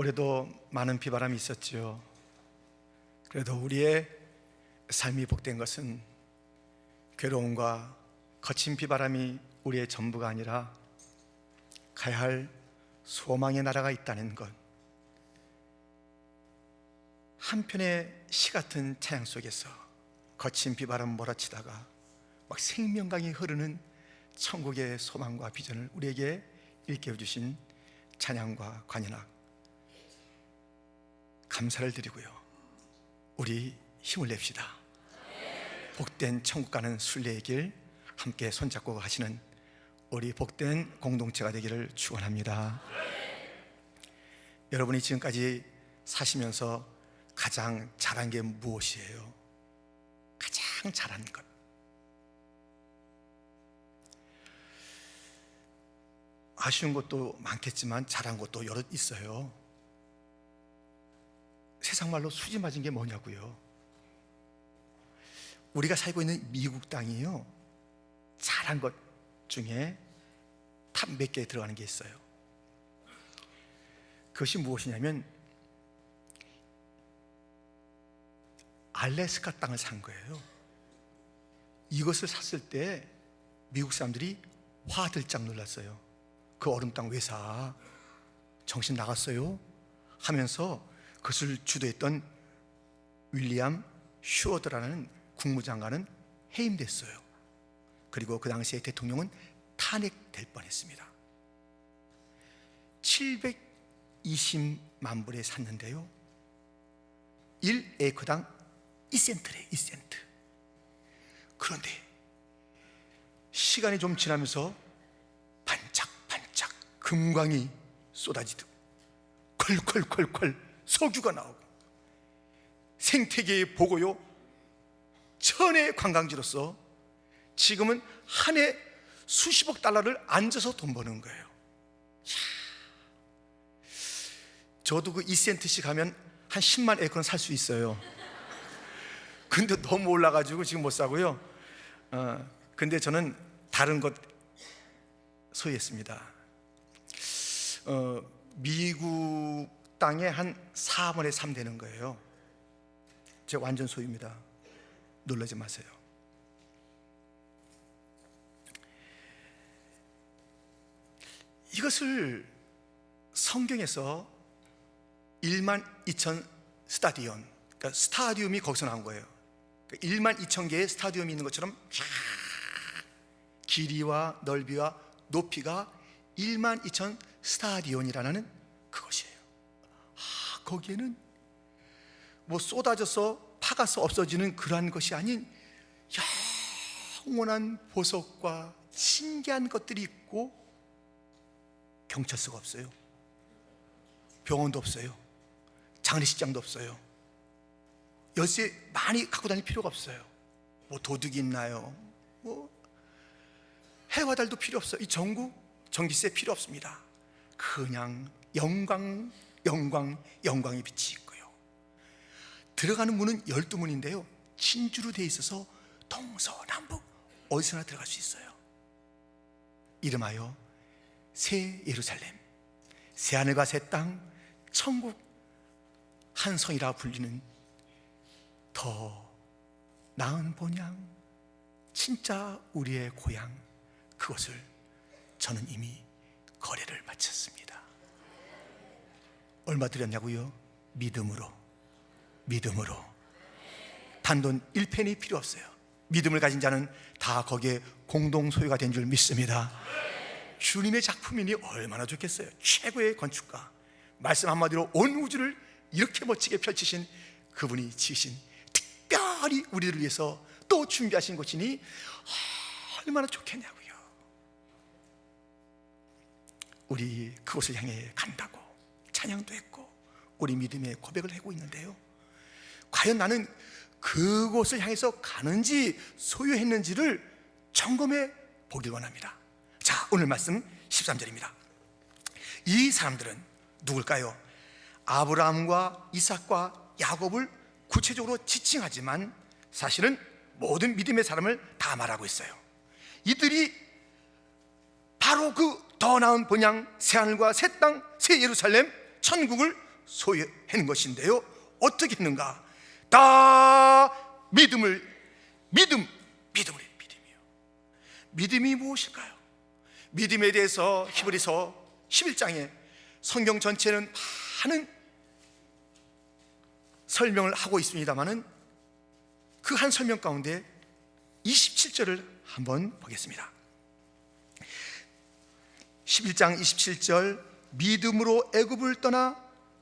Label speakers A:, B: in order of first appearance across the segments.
A: 올해도 많은 비바람이 있었지요. 그래도 우리의 삶이 복된 것은 괴로움과 거친 비바람이 우리의 전부가 아니라 가야 할 소망의 나라가 있다는 것. 한편의 시 같은 찬양 속에서 거친 비바람 몰아치다가 막 생명강이 흐르는 천국의 소망과 비전을 우리에게 일깨워 주신 찬양과 관현악 감사를 드리고요. 우리 힘을 냅시다. 복된 천국 가는 순례의 길 함께 손잡고 가시는 우리 복된 공동체가 되기를 축원합니다. 여러분이 지금까지 사시면서 가장 잘한 게 무엇이에요? 가장 잘한 것. 아쉬운 것도 많겠지만 잘한 것도 여러 있어요. 세상 말로 수지 맞은 게 뭐냐고요? 우리가 살고 있는 미국 땅이요. 잘한 것 중에 탑 몇개 들어가는 게 있어요. 그것이 무엇이냐면 알래스카 땅을 산 거예요. 이것을 샀을 때 미국 사람들이 화들짝 놀랐어요. 그 얼음 땅 왜 사? 정신 나갔어요? 하면서 그것을 주도했던 윌리엄 슈어드라는 국무장관은 해임됐어요. 그리고 그 당시에 대통령은 탄핵될 뻔했습니다. 720만 불에 샀는데요. 1에이커당 2센트래, 2센트. 그런데 시간이 좀 지나면서 반짝반짝 금광이 쏟아지듯 콸콸콸콸 석유가 나오고 생태계의 보고요 천의 관광지로서 지금은 한 해 수십억 달러를 앉아서 돈 버는 거예요. 저도 그 2센트씩 하면 한 10만 에어컨 살 수 있어요. 근데 너무 올라가지고 지금 못 사고요. 어, 근데 저는 다른 것 소유했습니다. 어, 미국 땅에 한 4분의 3 되는 거예요. 제 완전 소유입니다. 놀라지 마세요. 이것을 성경에서 1만 2천 스타디온, 그러니까 스타디움이 거기서 나온 거예요. 그러니까 1만 2천 개의 스타디움이 있는 것처럼 쫙 길이와 넓이와 높이가 1만 2천 스타디온이라는 그것이에요. 아, 거기에는 뭐 쏟아져서 파가서 없어지는 그러한 것이 아닌 영원한 보석과 신기한 것들이 있고 경찰서가 없어요. 병원도 없어요. 장례식장도 없어요. 열쇠 많이 갖고 다닐 필요가 없어요. 뭐 도둑이 있나요? 뭐 해와 달도 필요 없어요. 이 전국 전기세 필요 없습니다. 그냥 영광, 영광, 영광의 빛이 있고요. 들어가는 문은 열두 문인데요. 진주로 돼 있어서 동서남북 어디서나 들어갈 수 있어요. 이름하여 새 예루살렘, 새 하늘과 새 땅, 천국 한 성이라 불리는 더 나은 본향, 진짜 우리의 고향, 그것을 저는 이미 거래를 마쳤습니다. 얼마 드렸냐고요? 믿음으로, 믿음으로. 단돈 1펜이 필요 없어요. 믿음을 가진 자는 다 거기에 공동 소유가 된 줄 믿습니다. 주님의 작품이니 얼마나 좋겠어요. 최고의 건축가. 말씀 한마디로 온 우주를 이렇게 멋지게 펼치신 그분이 지으신 특별히 우리를 위해서 또 준비하신 곳이니 얼마나 좋겠냐고요. 우리 그곳을 향해 간다고 찬양도 했고 우리 믿음의 고백을 하고 있는데요. 과연 나는 그곳을 향해서 가는지 소유했는지를 점검해 보길 원합니다. 자, 오늘 말씀 13절입니다. 이 사람들은 누굴까요? 아브라함과 이삭과 야곱을 구체적으로 지칭하지만 사실은 모든 믿음의 사람을 다 말하고 있어요. 이들이 바로 그 더 나은 본향 새 하늘과 새 땅 새 예루살렘 천국을 소유하는 것인데요. 어떻게 했는가? 다 믿음을 믿음 믿음을 믿음이요. 믿음이 무엇일까요? 믿음에 대해서 히브리서 11장에 성경 전체는 많은 설명을 하고 있습니다만은 그 한 설명 가운데 27절을 한번 보겠습니다. 11장 27절 믿음으로 애굽을 떠나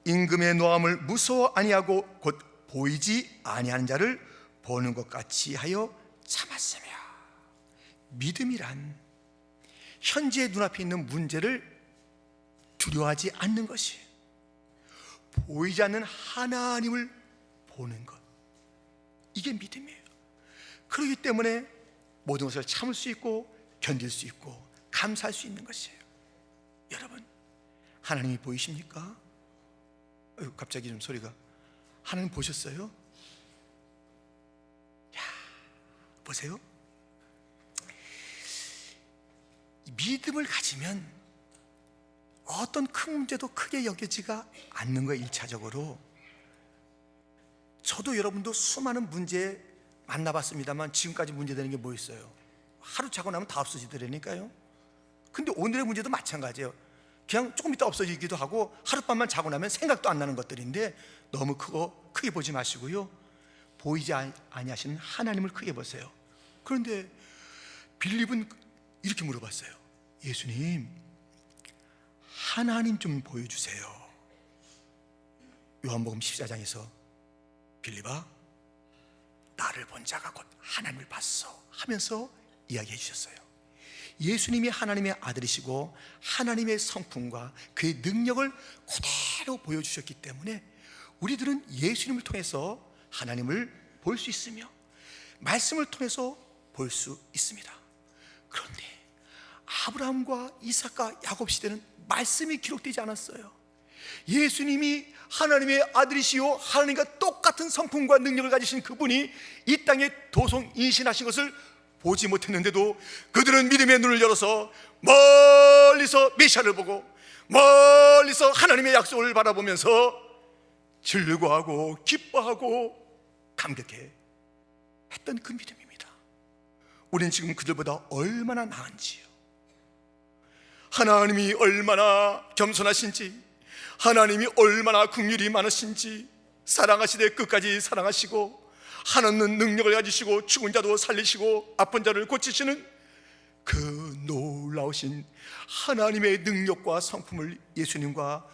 A: 임금의 노함을 무서워 아니하고 곧 보이지 아니하는 자를 보는 것 같이 하여 참았으며 믿음이란 현재 눈앞에 있는 문제를 두려워하지 않는 것이 보이지 않는 하나님을 보는 것 이게 믿음이에요. 그렇기 때문에 모든 것을 참을 수 있고 견딜 수 있고 감사할 수 있는 것이에요. 여러분 하나님이 보이십니까? 어휴, 갑자기 좀 소리가 하나님 보셨어요? 야 보세요. 믿음을 가지면 어떤 큰 문제도 크게 여겨지가 않는 거예요. 일차적으로 저도 여러분도 수많은 문제 만나봤습니다만 지금까지 문제되는 게 뭐 있어요? 하루 자고 나면 다 없어지더라니까요. 근데 오늘의 문제도 마찬가지예요. 그냥 조금 있다 없어지기도 하고 하룻밤만 자고 나면 생각도 안 나는 것들인데 너무 크고 크게 보지 마시고요. 보이지 아니- 아니하시는 하나님을 크게 보세요. 그런데 빌립은 이렇게 물어봤어요. 예수님, 하나님 좀 보여주세요. 요한복음 14장에서 빌립아, 나를 본 자가 곧 하나님을 봤어 하면서 이야기해 주셨어요. 예수님이 하나님의 아들이시고 하나님의 성품과 그의 능력을 그대로 보여주셨기 때문에 우리들은 예수님을 통해서 하나님을 볼 수 있으며 말씀을 통해서 볼 수 있습니다. 그런데 아브라함과 이삭과 야곱 시대는 말씀이 기록되지 않았어요. 예수님이 하나님의 아들이시요 하나님과 똑같은 성품과 능력을 가지신 그분이 이 땅에 도성 인신하신 것을 보지 못했는데도 그들은 믿음의 눈을 열어서 멀리서 메시아를 보고 멀리서 하나님의 약속을 바라보면서 즐거워하고 기뻐하고 감격해 했던 그 믿음입니다. 우리는 지금 그들보다 얼마나 나은지요. 하나님이 얼마나 겸손하신지, 하나님이 얼마나 긍휼이 많으신지, 사랑하시되 끝까지 사랑하시고, 하나는 능력을 가지시고 죽은 자도 살리시고 아픈 자를 고치시는 그 놀라우신 하나님의 능력과 성품을 예수님과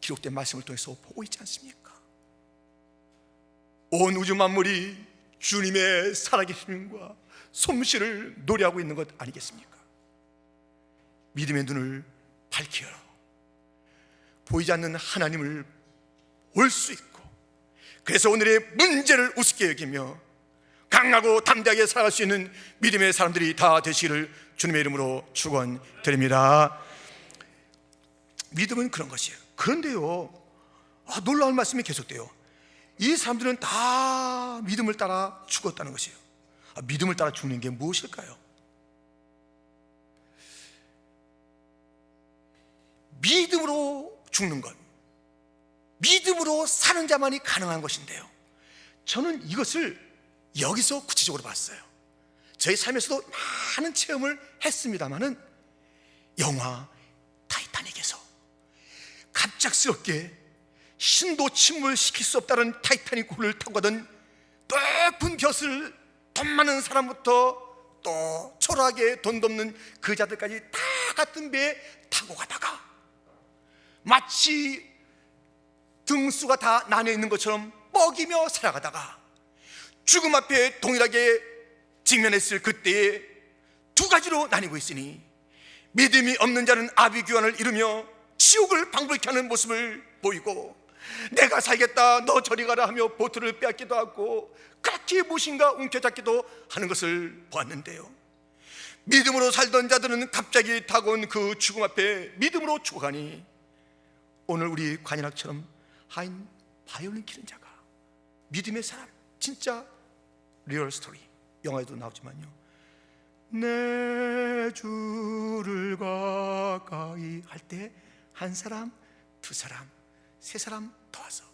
A: 기록된 말씀을 통해서 보고 있지 않습니까? 온 우주 만물이 주님의 살아계심과 솜씨를 노래하고 있는 것 아니겠습니까? 믿음의 눈을 밝혀 보이지 않는 하나님을 볼 수 있고 그래서 오늘의 문제를 우습게 여기며 강하고 담대하게 살아갈 수 있는 믿음의 사람들이 다 되시기를 주님의 이름으로 축원드립니다. 믿음은 그런 것이에요. 그런데요, 아, 놀라운 말씀이 계속돼요. 이 사람들은 다 믿음을 따라 죽었다는 것이에요. 아, 믿음을 따라 죽는 게 무엇일까요? 믿음으로 죽는 것, 믿음으로 사는 자만이 가능한 것인데요. 저는 이것을 여기서 구체적으로 봤어요. 저희 삶에서도 많은 체험을 했습니다만은 영화 타이타닉에서 갑작스럽게 신도 침몰시킬 수 없다는 타이타닉 호를 타고 가던 높은 벼슬 돈 많은 사람부터 또 초라하게 돈 돕는 그 자들까지 다 같은 배에 타고 가다가 마치 등수가 다 나뉘어 있는 것처럼 먹이며 살아가다가 죽음 앞에 동일하게 직면했을 그때에 두 가지로 나뉘고 있으니 믿음이 없는 자는 아비규환을 이루며 지옥을 방불케 하는 모습을 보이고 내가 살겠다 너 저리 가라 하며 보트를 빼앗기도 하고 그렇게 무엇인가 움켜잡기도 하는 것을 보았는데요. 믿음으로 살던 자들은 갑자기 다가온 그 죽음 앞에 믿음으로 죽어가니 오늘 우리 관현악처럼 하인 바이올린 키는 자가 믿음의 사람 진짜 리얼 스토리. 영화에도 나오지만요. 내 주를 가까이 할 때 한 사람 두 사람 세 사람 더 와서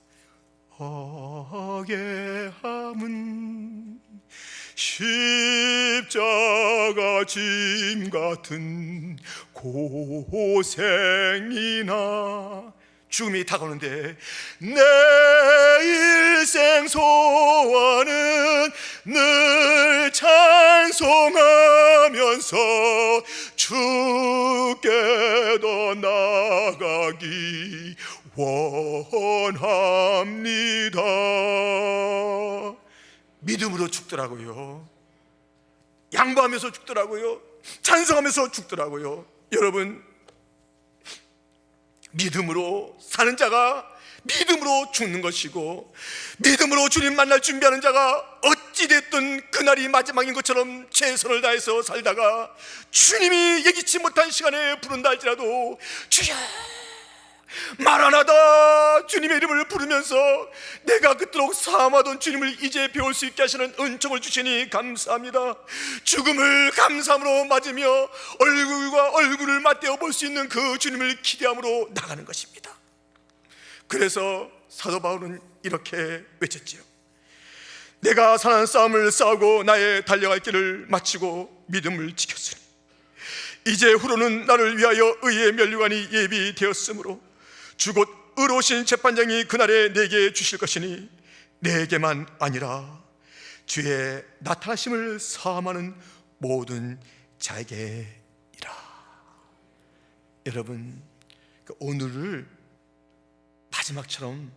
A: 어게함은 십자가 짐 같은 고생이나 죽음이 다가오는데 내 일생 소원은 늘 찬송하면서 주께도 나가기 원합니다. 믿음으로 죽더라고요. 양보하면서 죽더라고요. 찬송하면서 죽더라고요. 여러분 믿음으로 사는 자가 믿음으로 죽는 것이고 믿음으로 주님 만날 준비하는 자가 어찌됐든 그날이 마지막인 것처럼 최선을 다해서 살다가 주님이 예기치 못한 시간에 부른다 할지라도 주여 말 안 하다 주님의 이름을 부르면서 내가 그토록 사모하던 주님을 이제 배울 수 있게 하시는 은총을 주시니 감사합니다. 죽음을 감사함으로 맞으며 얼굴과 얼굴을 맞대어 볼 수 있는 그 주님을 기대함으로 나가는 것입니다. 그래서 사도 바울은 이렇게 외쳤지요. 내가 사는 싸움을 싸우고 나의 달려갈 길을 마치고 믿음을 지켰으니 이제 후로는 나를 위하여 의의 면류관이 예비되었으므로 주곧 의로우신 재판장이 그날에 내게 주실 것이니 내게만 아니라 주의 나타나심을 사함하는 모든 자에게이라 여러분 그 오늘을 마지막처럼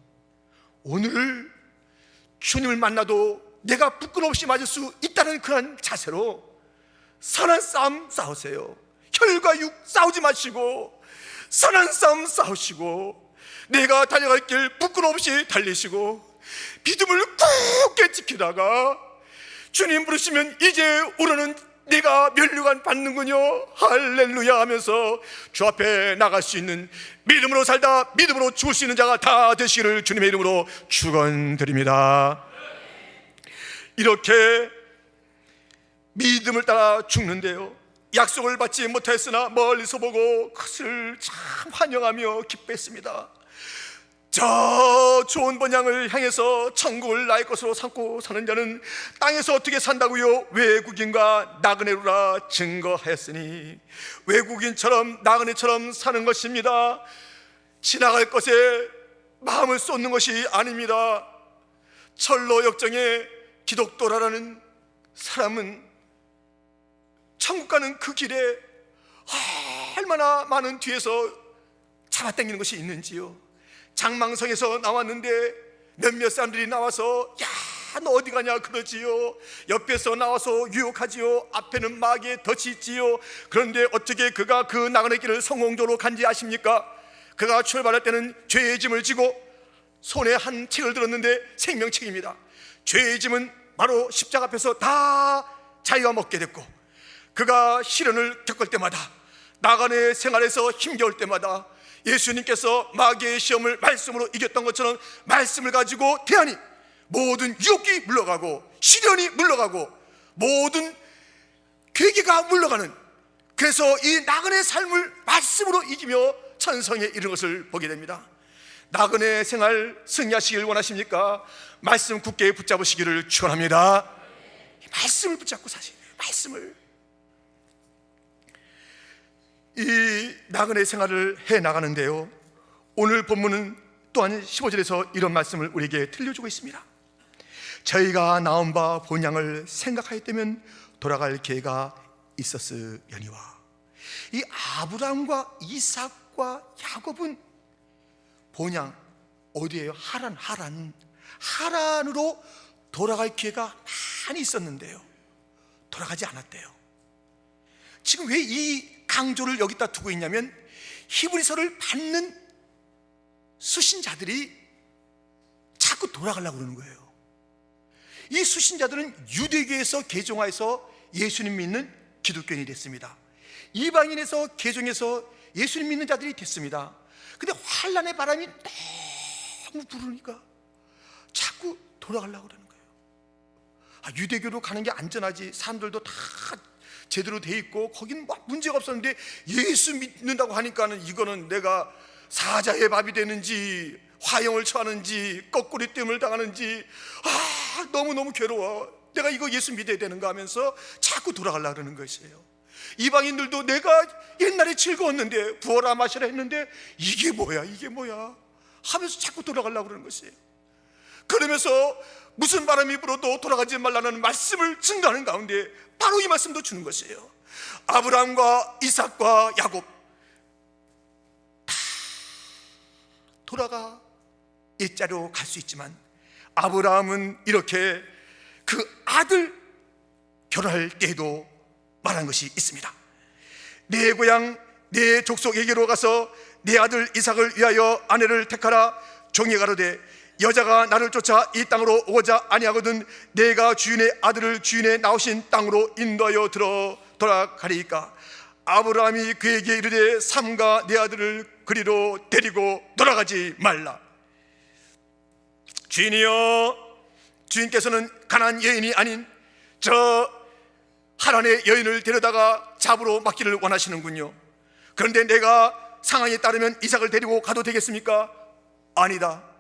A: 오늘을 주님을 만나도 내가 부끄럼 없이 맞을 수 있다는 그런 자세로 선한 싸움 싸우세요. 혈과 육 싸우지 마시고 선한 싸움 싸우시고 내가 달려갈 길 부끄럼 없이 달리시고 믿음을 굳게 지키다가 주님 부르시면 이제 우리는 내가 면류관 받는군요. 할렐루야 하면서 주 앞에 나갈 수 있는 믿음으로 살다 믿음으로 죽을 수 있는 자가 다 되시기를 주님의 이름으로 축원드립니다. 이렇게 믿음을 따라 죽는데요 약속을 받지 못했으나 멀리서 보고 그것을 참 환영하며 기뻐했습니다. 저 좋은 번향을 향해서 천국을 나의 것으로 삼고 사는 자는 땅에서 어떻게 산다고요? 외국인과 나그네로라 증거하였으니 외국인처럼 나그네처럼 사는 것입니다. 지나갈 것에 마음을 쏟는 것이 아닙니다. 철로 역정의 기독도라라는 사람은 천국 가는 그 길에 얼마나 많은 뒤에서 잡아당기는 것이 있는지요. 장망성에서 나왔는데 몇몇 사람들이 나와서 야 너 어디 가냐? 그러지요. 옆에서 나와서 유혹하지요. 앞에는 마귀의 덫이 있지요. 그런데 어떻게 그가 그 나그네 길을 성공적으로 간지 아십니까? 그가 출발할 때는 죄의 짐을 지고 손에 한 책을 들었는데 생명책입니다. 죄의 짐은 바로 십자가 앞에서 다 자기가 먹게 됐고 그가 시련을 겪을 때마다 나간의 생활에서 힘겨울 때마다 예수님께서 마귀의 시험을 말씀으로 이겼던 것처럼 말씀을 가지고 대하니 모든 유혹이 물러가고 시련이 물러가고 모든 괴기가 물러가는 그래서 이 나그네 삶을 말씀으로 이기며 천성에 이른 것을 보게 됩니다 나그네 생활 승리하시길 원하십니까? 말씀 굳게 붙잡으시기를 축원합니다 말씀을 붙잡고 거예요 말씀을 이 나그네 생활을 해 나가는데요. 오늘 본문은 또한 15절에서 이런 말씀을 우리에게 들려주고 있습니다. 저희가 나온 바 본향을 생각하였다면 돌아갈 기회가 있었으려니와 이 아브라함과 이삭과 야곱은 본향 어디에요? 하란 하란 하란으로 돌아갈 기회가 많이 있었는데요. 돌아가지 않았대요. 지금 왜 이 강조를 여기다 두고 있냐면 히브리서를 받는 수신자들이 자꾸 돌아가려고 그러는 거예요. 이 수신자들은 유대교에서 개종하여서 예수님 믿는 기독교인이 됐습니다. 이방인에서 개종해서 예수님 믿는 자들이 됐습니다. 근데 환란의 바람이 너무 부르니까 자꾸 돌아가려고 그러는 거예요. 아, 유대교로 가는 게 안전하지. 사람들도 다 제대로 돼 있고 거긴 뭐 문제가 없었는데 예수 믿는다고 하니까는 이거는 내가 사자의 밥이 되는지 화형을 처하는지 거꾸리 뜸을 당하는지 아 너무너무 괴로워. 내가 이거 예수 믿어야 되는가 하면서 자꾸 돌아가려 그러는 것이에요. 이방인들도 내가 옛날에 즐거웠는데 부어라 마시라 했는데 이게 뭐야 이게 뭐야 하면서 자꾸 돌아가려고 그러는 것이에요. 그러면서 무슨 바람이 불어도 돌아가지 말라는 말씀을 증거하는 가운데 바로 이 말씀도 주는 것이에요 아브라함과 이삭과 야곱 돌아가 일자리로 갈 수 있지만 아브라함은 이렇게 그 아들 결혼할 때에도 말한 것이 있습니다. 내 고향 내 족속에게로 가서 내 아들 이삭을 위하여 아내를 택하라 종이 가로되 여자가 나를 쫓아 이 땅으로 오고자 아니하거든 내가 주인의 아들을 주인의 나오신 땅으로 인도하여 들어 돌아가리이까? 아브라함이 그에게 이르되 삼가 내 아들을 그리로 데리고 돌아가지 말라. 주인이여 주인께서는 가난 여인이 아닌 저 하란의 여인을 데려다가 잡으러 맡기를 원하시는군요. 그런데 내가 상황에 따르면 이삭을 데리고 가도 되겠습니까? 아니다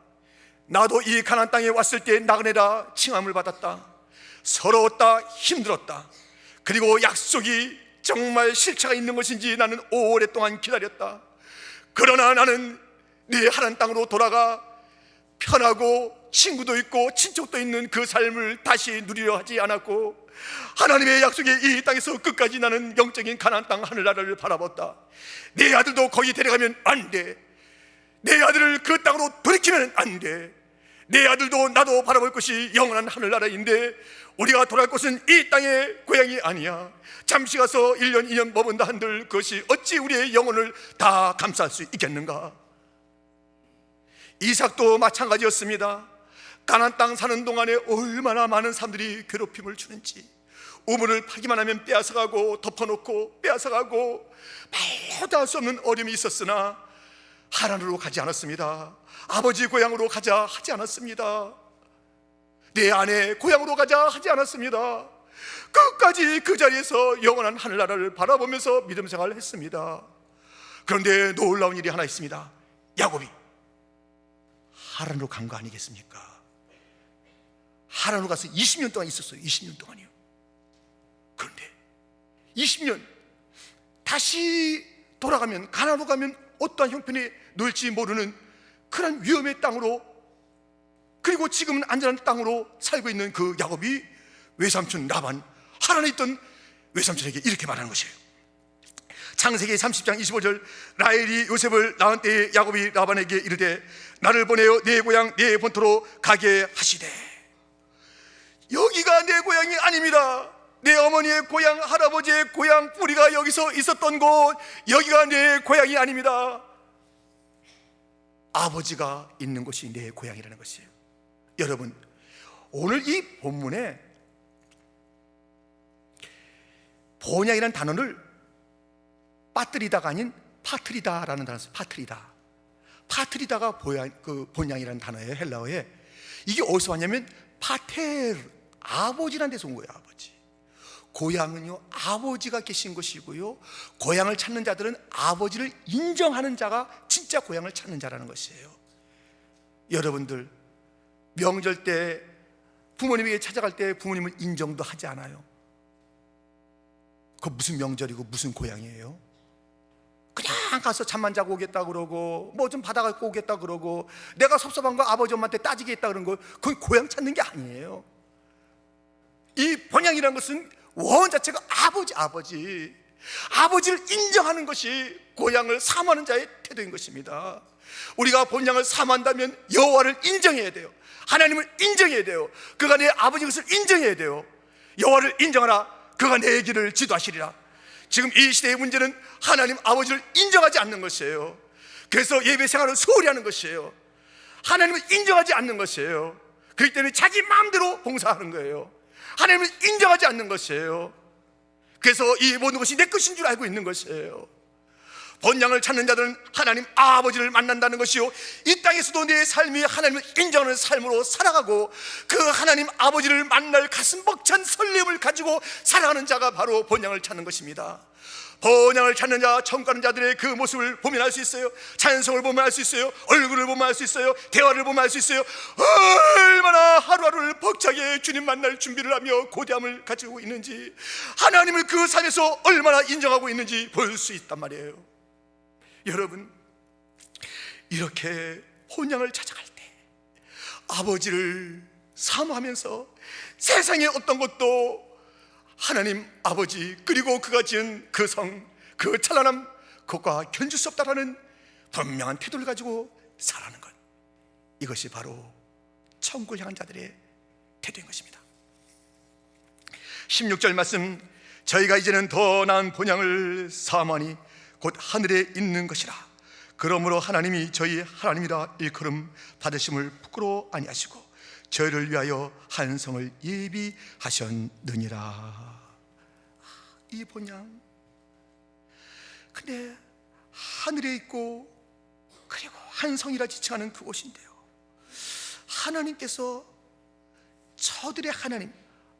A: 나도 이 가난 땅에 왔을 때 나그네라 칭함을 받았다 서러웠다 힘들었다 그리고 약속이 정말 실체가 있는 것인지 나는 오랫동안 기다렸다 그러나 나는 네 하란 땅으로 돌아가 편하고 친구도 있고 친척도 있는 그 삶을 다시 누리려 하지 않았고 하나님의 약속에 이 땅에서 끝까지 나는 영적인 가나안 땅 하늘나라를 바라봤다. 내 아들도 거기 데려가면 안 돼. 내 아들을 그 땅으로 돌이키면 안 돼. 내 아들도 나도 바라볼 것이 영원한 하늘나라인데 우리가 돌아갈 곳은 이 땅의 고향이 아니야. 잠시 가서 1년, 2년 머문다 한들 그것이 어찌 우리의 영혼을 다 감쌀 수 있겠는가? 이삭도 마찬가지였습니다. 가난 땅 사는 동안에 얼마나 많은 사람들이 괴롭힘을 주는지 우물을 파기만 하면 빼앗아가고 덮어놓고 빼앗아가고 말로 다할 수 없는 어려움이 있었으나 하란으로 가지 않았습니다. 아버지 고향으로 가자 하지 않았습니다. 내 아내 고향으로 가자 하지 않았습니다. 끝까지 그 자리에서 영원한 하늘나라를 바라보면서 믿음 생활을 했습니다. 그런데 놀라운 일이 하나 있습니다. 야곱이 하란으로 간 거 아니겠습니까? 하란으로 가서 20년 동안 있었어요. 20년 동안이요. 그런데 20년 다시 돌아가면 가나로 가면 어떠한 형편에 놓일지 모르는 그런 위험의 땅으로 그리고 지금은 안전한 땅으로 살고 있는 그 야곱이 외삼촌 라반 하란에 있던 외삼촌에게 이렇게 말하는 것이에요. 창세기 30장 25절 라헬이 요셉을 낳은 때에 야곱이 라반에게 이르되 나를 보내어 내 고향 내 본토로 가게 하시되 여기가 내 고향이 아닙니다. 내 어머니의 고향, 할아버지의 고향, 뿌리가 여기서 있었던 곳, 여기가 내 고향이 아닙니다. 아버지가 있는 곳이 내 고향이라는 것이에요. 여러분, 오늘 이 본문에 본향이라는 단어를 빠뜨리다가 아닌 파트리다라는 단어였어요. 파트리다. 파트리다가 보양, 그 본향이라는 단어예요. 헬라어에. 이게 어디서 왔냐면 파테르, 아버지라는 데서 온 거예요. 아버지. 고향은요 아버지가 계신 것이고요. 고향을 찾는 자들은 아버지를 인정하는 자가 진짜 고향을 찾는 자라는 것이에요. 여러분들 명절 때 부모님에게 찾아갈 때 부모님을 인정도 하지 않아요. 그 무슨 명절이고 무슨 고향이에요? 그냥 가서 잠만 자고 오겠다 그러고 뭐 좀 받아갖고 오겠다 그러고 내가 섭섭한 거 아버지 엄마한테 따지겠다 그런 거 그건 고향 찾는 게 아니에요. 이 본향이라는 것은 원 자체가 아버지 아버지. 아버지를 인정하는 것이 고향을 사모하는 자의 태도인 것입니다. 우리가 본향을 사모한다면 여호와를 인정해야 돼요. 하나님을 인정해야 돼요. 그가 내 아버지 것을 인정해야 돼요. 여호와를 인정하라. 그가 내 길을 지도하시리라. 지금 이 시대의 문제는 하나님 아버지를 인정하지 않는 것이에요. 그래서 예배 생활을 소홀히 하는 것이에요. 하나님을 인정하지 않는 것이에요. 그렇기 때문에 자기 마음대로 봉사하는 거예요 하나님을 인정하지 않는 것이에요. 그래서 이 모든 것이 내 것인 줄 알고 있는 것이에요. 본향을 찾는 자들은 하나님 아버지를 만난다는 것이요 이 땅에서도 내 삶이 하나님을 인정하는 삶으로 살아가고 그 하나님 아버지를 만날 가슴 벅찬 설렘을 가지고 살아가는 자가 바로 본향을 찾는 것입니다 본향을 찾는 자, 청가는 자들의 그 모습을 보면 알 수 있어요. 찬송을 보면 알 수 있어요. 얼굴을 보면 알 수 있어요. 대화를 보면 알 수 있어요. 얼마나 하루하루를 벅차게 주님 만날 준비를 하며 고대함을 가지고 있는지 하나님을 그 삶에서 얼마나 인정하고 있는지 볼 수 있단 말이에요. 여러분 이렇게 본향을 찾아갈 때 아버지를 사모하면서 세상의 어떤 것도 하나님 아버지 그리고 그가 지은 그 성, 그 찬란함 그것과 견줄 수 없다라는 분명한 태도를 가지고 살아가는 것. 이것이 바로 천국을 향한 자들의 태도인 것입니다. 16절 말씀 저희가 이제는 더 나은 본향을 사모하니 곧 하늘에 있는 것이라. 그러므로 하나님이 저희 하나님이라 일컬음 받으심을 부끄러워 아니하시고 저희를 위하여 한 성을 예비하셨느니라. 이 본향. 근데 하늘에 있고 그리고 한 성이라 지칭하는 그곳인데요. 하나님께서 저들의 하나님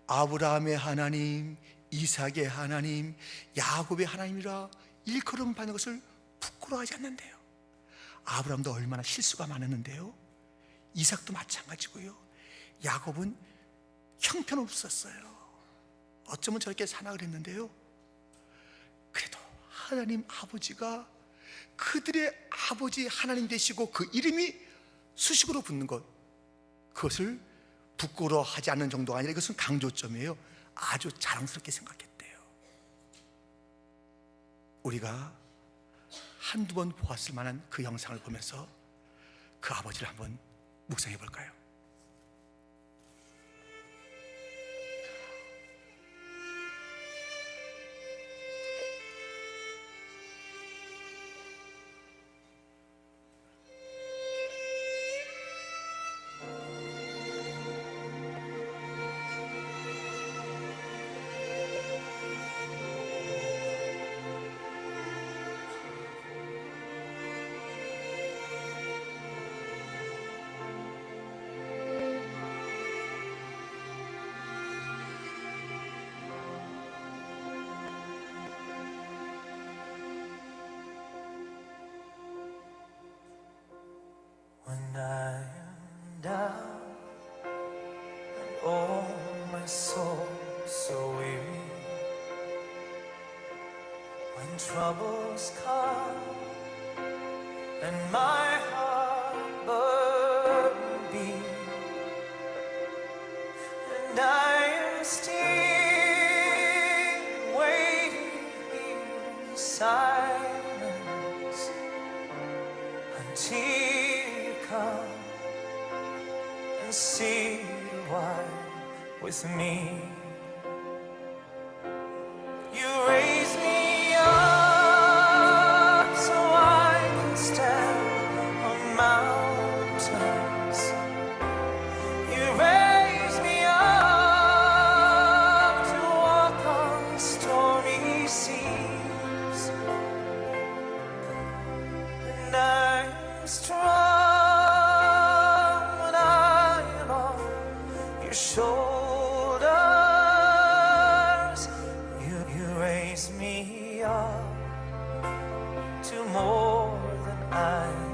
A: 아브라함의 하나님 이삭의 하나님 야곱의 하나님이라 일컬음 받는 것을 부끄러워하지 않는데요. 아브라함도 얼마나 실수가 많았는데요. 이삭도 마찬가지고요 야곱은 형편없었어요. 어쩌면 저렇게 산악을 했는데요. 그래도 하나님 아버지가 그들의 아버지 하나님 되시고 그 이름이 수식으로 붙는 것 그것을 부끄러워하지 않는 정도가 아니라 이것은 강조점이에요. 아주 자랑스럽게 생각했대요. 우리가 한두 번 보았을 만한 그 영상을 보면서 그 아버지를 한번 묵상해 볼까요?
B: Troubles come and my heart burden be, and I am still waiting in silence until you come and see why with me. Me up to more than I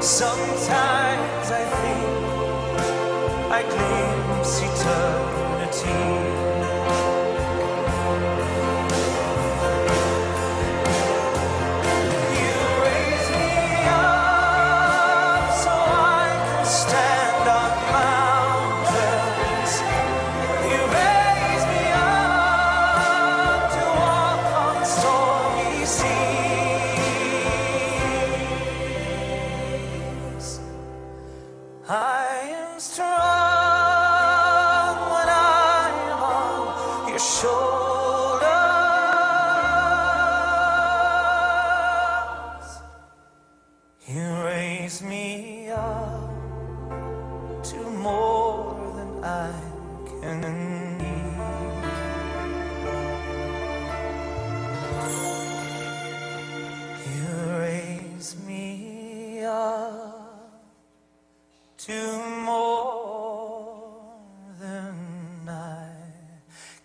B: Sometimes I think I glimpse eternity.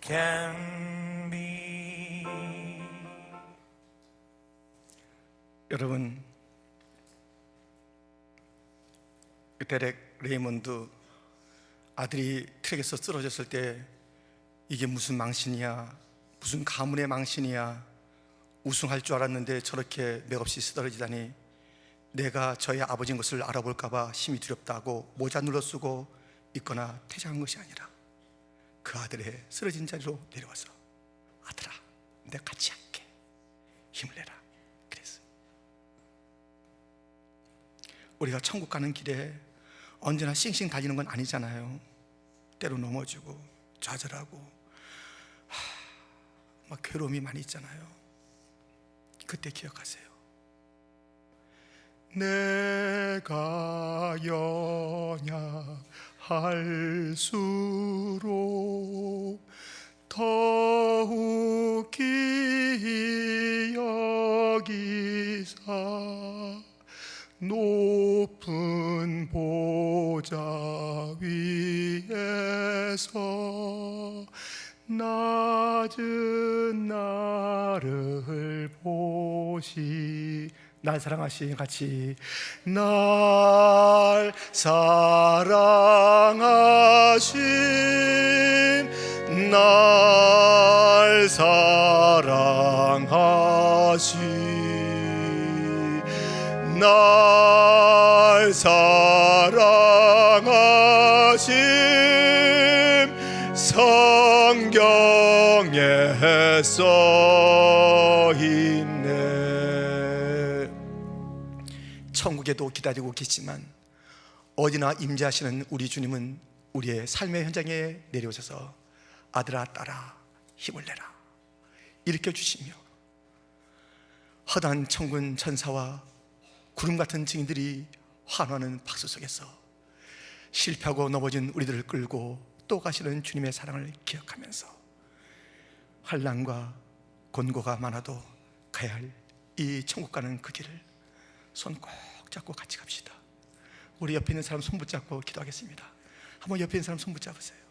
B: Can be.
A: 여러분 그 데렉 레이먼드 아들이 트랙에서 쓰러졌을 때 이게 무슨 망신이야 무슨 가문의 망신이야 우승할 줄 알았는데 저렇게 맥없이 쓰러지다니 내가 저의 아버지인 것을 알아볼까봐 심히 두렵다고 모자 눌러 쓰고 있거나 퇴장한 것이 아니라 그 아들의 쓰러진 자리로 내려와서 아들아 내가 같이 할게 힘을 내라 그랬어요 우리가 천국 가는 길에 언제나 싱싱 달리는 건 아니잖아요. 때로 넘어지고 좌절하고 하, 막 괴로움이 많이 있잖아요. 그때 기억하세요. 내가 연약 할수록 더욱 기이 여기사 높은 보좌 위에서 낮은 나를 보시 날 사랑하시 같이 날 사랑하신 날 사랑하신 날 사랑하심 성경에 써있 천국에도 기다리고 계시지만 어디나 임재하시는 우리 주님은 우리의 삶의 현장에 내려오셔서 아들아 딸아 힘을 내라. 일으켜 주시며 허다한 천군 천사와 구름 같은 증인들이 환호하는 박수 속에서 실패하고 넘어진 우리들을 끌고 또 가시는 주님의 사랑을 기억하면서 환란과 곤고가 많아도 가야 할 이 천국 가는 그 길을 손 꼭 잡고 같이 갑시다. 우리 옆에 있는 사람 손 붙잡고 기도하겠습니다. 한번 옆에 있는 사람 손 붙잡으세요.